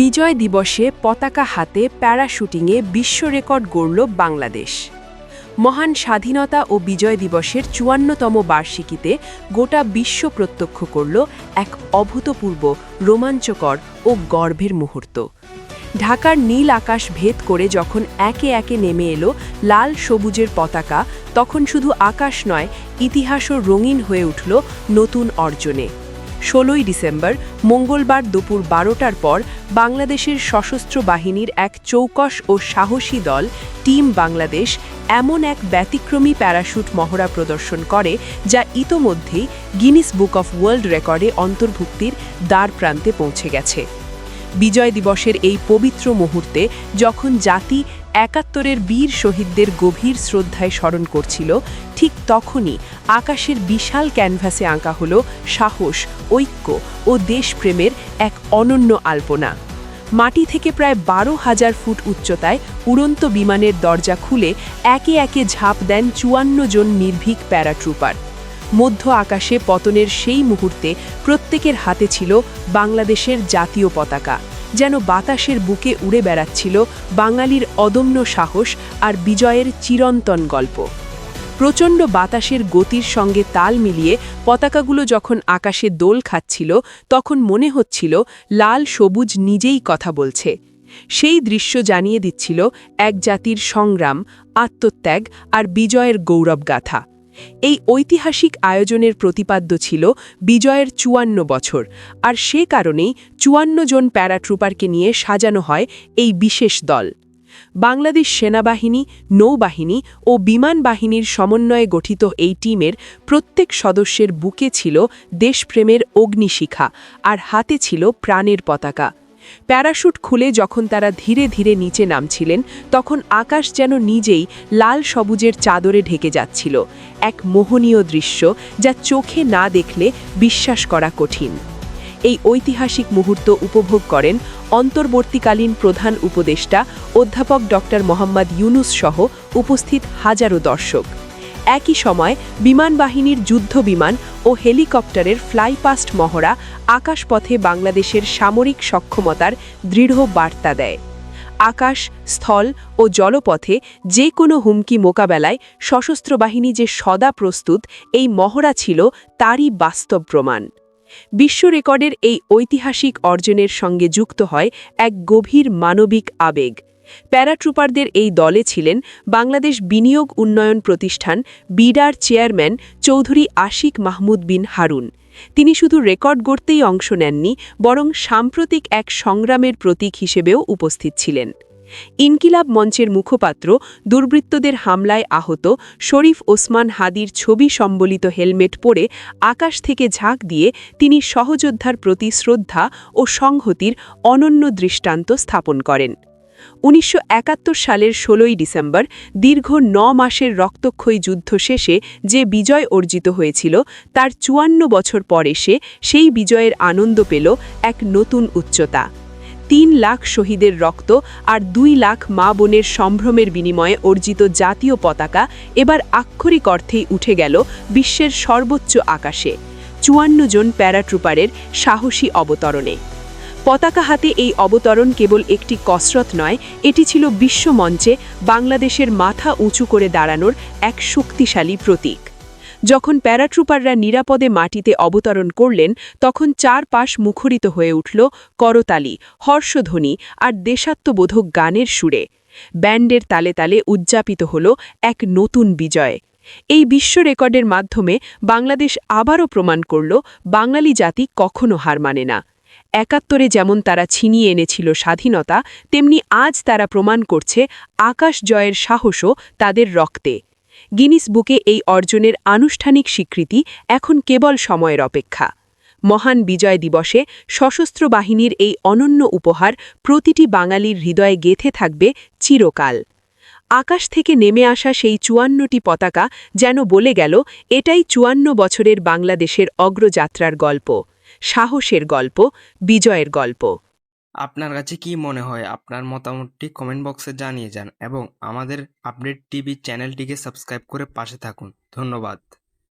বিজয় দিবসে পতাকা হাতে প্যারাশুটিংয়ে বিশ্ব রেকর্ড গড়ল বাংলাদেশ। মহান স্বাধীনতা ও বিজয় দিবসের চুয়ান্নতম বার্ষিকীতে গোটা বিশ্ব প্রত্যক্ষ করল এক অভূতপূর্ব, রোমাঞ্চকর ও গর্ভের মুহূর্ত। ঢাকার নীল আকাশ ভেদ করে যখন একে একে নেমে এলো লাল সবুজের পতাকা, তখন শুধু আকাশ নয়, ইতিহাসও রঙিন হয়ে উঠল নতুন অর্জনে। ষোলোই ডিসেম্বর মঙ্গলবার দুপুর বারোটার পর বাংলাদেশের সশস্ত্র বাহিনীর এক চৌকস ও সাহসী দল, টিম বাংলাদেশ, এমন এক ব্যতিক্রমী প্যারাশুট মহড়া প্রদর্শন করে যা ইতোমধ্যেই গিনিস বুক অফ ওয়ার্ল্ড রেকর্ডে অন্তর্ভুক্তির দ্বার প্রান্তে পৌঁছে গেছে। বিজয় দিবসের এই পবিত্র মুহূর্তে যখন জাতি একাত্তরের বীর শহীদদের গভীর শ্রদ্ধায় স্মরণ করছিল, ঠিক তখনই আকাশের বিশাল ক্যানভাসে আঁকা হল সাহস, ঐক্য ও দেশপ্রেমের এক অনন্য আলপনা। মাটি থেকে প্রায় বারো হাজার ফুট উচ্চতায় উড়ন্ত বিমানের দরজা খুলে একে একে ঝাঁপ দেন চুয়ান্ন জন নির্ভীক প্যারাট্রুপার। মধ্য আকাশে পতনের সেই মুহূর্তে প্রত্যেকের হাতে ছিল বাংলাদেশের জাতীয় পতাকা। যেন বাতাসের বুকে উড়ে বেড়াচ্ছিল বাঙালির অদম্য সাহস আর বিজয়ের চিরন্তন গল্প। প্রচণ্ড বাতাসের গতির সঙ্গে তাল মিলিয়ে পতাকাগুলো যখন আকাশে দোল খাচ্ছিল, তখন মনে হচ্ছিল লাল সবুজ নিজেই কথা বলছে। সেই দৃশ্য জানিয়ে দিচ্ছিল এক জাতির সংগ্রাম, আত্মত্যাগ আর বিজয়ের গৌরবগাথা। এই ঐতিহাসিক আয়োজনের প্রতিপাদ্য ছিল বিজয়ের চুয়ান্ন বছর, আর সে কারণেই চুয়ান্ন জন প্যারাট্রুপারকে নিয়ে সাজানো হয় এই বিশেষ দল। বাংলাদেশ সেনাবাহিনী, নৌবাহিনী ও বিমান বাহিনীর সমন্বয়ে গঠিত এই টিমের প্রত্যেক সদস্যের বুকে ছিল দেশপ্রেমের অগ্নিশিখা, আর হাতে ছিল প্রাণের পতাকা। প্যারাশুট খুলে যখন তারা ধীরে ধীরে নিচে নামছিলেন, তখন আকাশ যেন নিজেই লাল সবুজের চাদরে ঢেকে যাচ্ছিল। এক মোহনীয় দৃশ্য যা চোখে না দেখলে বিশ্বাস করা কঠিন। এই ঐতিহাসিক মুহূর্ত উপভোগ করেন অন্তর্বর্তীকালীন প্রধান উপদেষ্টা অধ্যাপক ডক্টর মোহাম্মদ ইউনুস সহ উপস্থিত হাজারো দর্শক। একই সময় বিমান বাহিনীর যুদ্ধ বিমান ও হেলিকপ্টারের ফ্লাইপাস্ট মহড়া আকাশপথে বাংলাদেশের সামরিক সক্ষমতার দৃঢ় বার্তা দেয়। আকাশ, স্থল ও জলপথে যে কোনো হুমকি মোকাবেলায় সশস্ত্র বাহিনী যে সদা প্রস্তুত, এই মহড়া ছিল তারই বাস্তব প্রমাণ। বিশ্ব রেকর্ডের এই ঐতিহাসিক অর্জনের সঙ্গে যুক্ত হয় এক গভীর মানবিক আবেগ। প্যারাট্রুপারদের এই দলে ছিলেন বাংলাদেশ বিনিয়োগ উন্নয়ন প্রতিষ্ঠান, বিডার চেয়ারম্যান চৌধুরী আশিক মাহমুদ বিন হারুন। তিনি শুধু রেকর্ড গড়তেই অংশ নেননি, বরং সাম্প্রতিক এক সংগ্রামের প্রতীক হিসেবেও উপস্থিত ছিলেন। ইনকিলাব মঞ্চের মুখপাত্র দুর্বৃত্তদের হামলায় আহত শরীফ ওসমান হাদির ছবি সম্বলিত হেলমেট পরে আকাশ থেকে ঝাঁক দিয়ে তিনি সহযোদ্ধার প্রতি শ্রদ্ধা ও সংহতির অনন্য দৃষ্টান্ত স্থাপন করেন। উনিশশো একাত্তর সালের ষোলোই ডিসেম্বর, দীর্ঘ ন মাসের রক্তক্ষয়ী যুদ্ধ শেষে যে বিজয় অর্জিত হয়েছিল, তার চুয়ান্ন বছর পর এসে সেই বিজয়ের আনন্দ পেল এক নতুন উচ্চতা। তিন লাখ শহীদের রক্ত আর দুই লাখ মা বোনের সম্ভ্রমের বিনিময়ে অর্জিত জাতীয় পতাকা এবার আক্ষরিক অর্থেই উঠে গেল বিশ্বের সর্বোচ্চ আকাশে, চুয়ান্ন জন প্যারাট্রুপারের সাহসী অবতরণে। পতাকা হাতে এই অবতরণ কেবল একটি কসরত নয়, এটি ছিল বিশ্বমঞ্চে বাংলাদেশের মাথা উঁচু করে দাঁড়ানোর এক শক্তিশালী প্রতীক। যখন প্যারাট্রুপাররা নিরাপদে মাটিতে অবতরণ করলেন, তখন চারপাশ মুখরিত হয়ে উঠল করতালি, হর্ষধ্বনি আর দেশাত্মবোধক গানের সুরে। ব্যান্ডের তালে তালে উদযাপিত হল এক নতুন বিজয়। এই বিশ্ব রেকর্ডের মাধ্যমে বাংলাদেশ আবারও প্রমাণ করল বাঙালি জাতি কখনো হার মানে না। একাত্তরে যেমন তারা ছিনিয়ে এনেছিল স্বাধীনতা, তেমনি আজ তারা প্রমাণ করছে আকাশ জয়ের সাহসও তাদের রক্তে। গিনিস বুকে এই অর্জনের আনুষ্ঠানিক স্বীকৃতি এখন কেবল সময়ের অপেক্ষা। মহান বিজয় দিবসে সশস্ত্র বাহিনীর এই অনন্য উপহার প্রতিটি বাঙালির হৃদয়ে গেথে থাকবে চিরকাল। আকাশ থেকে নেমে আসা সেই চুয়ান্নটি পতাকা যেন বলে গেল, এটাই চুয়ান্ন বছরের বাংলাদেশের অগ্রযাত্রার গল্প। সাহসের গল্প, বিজয়ের গল্প। আপনার কাছে কি মনে হয়? আপনার মতামতটি কমেন্ট বক্সে জানিয়ে যান এবং আমাদের আপডেট টিভি চ্যানেলটিকে সাবস্ক্রাইব করে পাশে থাকুন। ধন্যবাদ।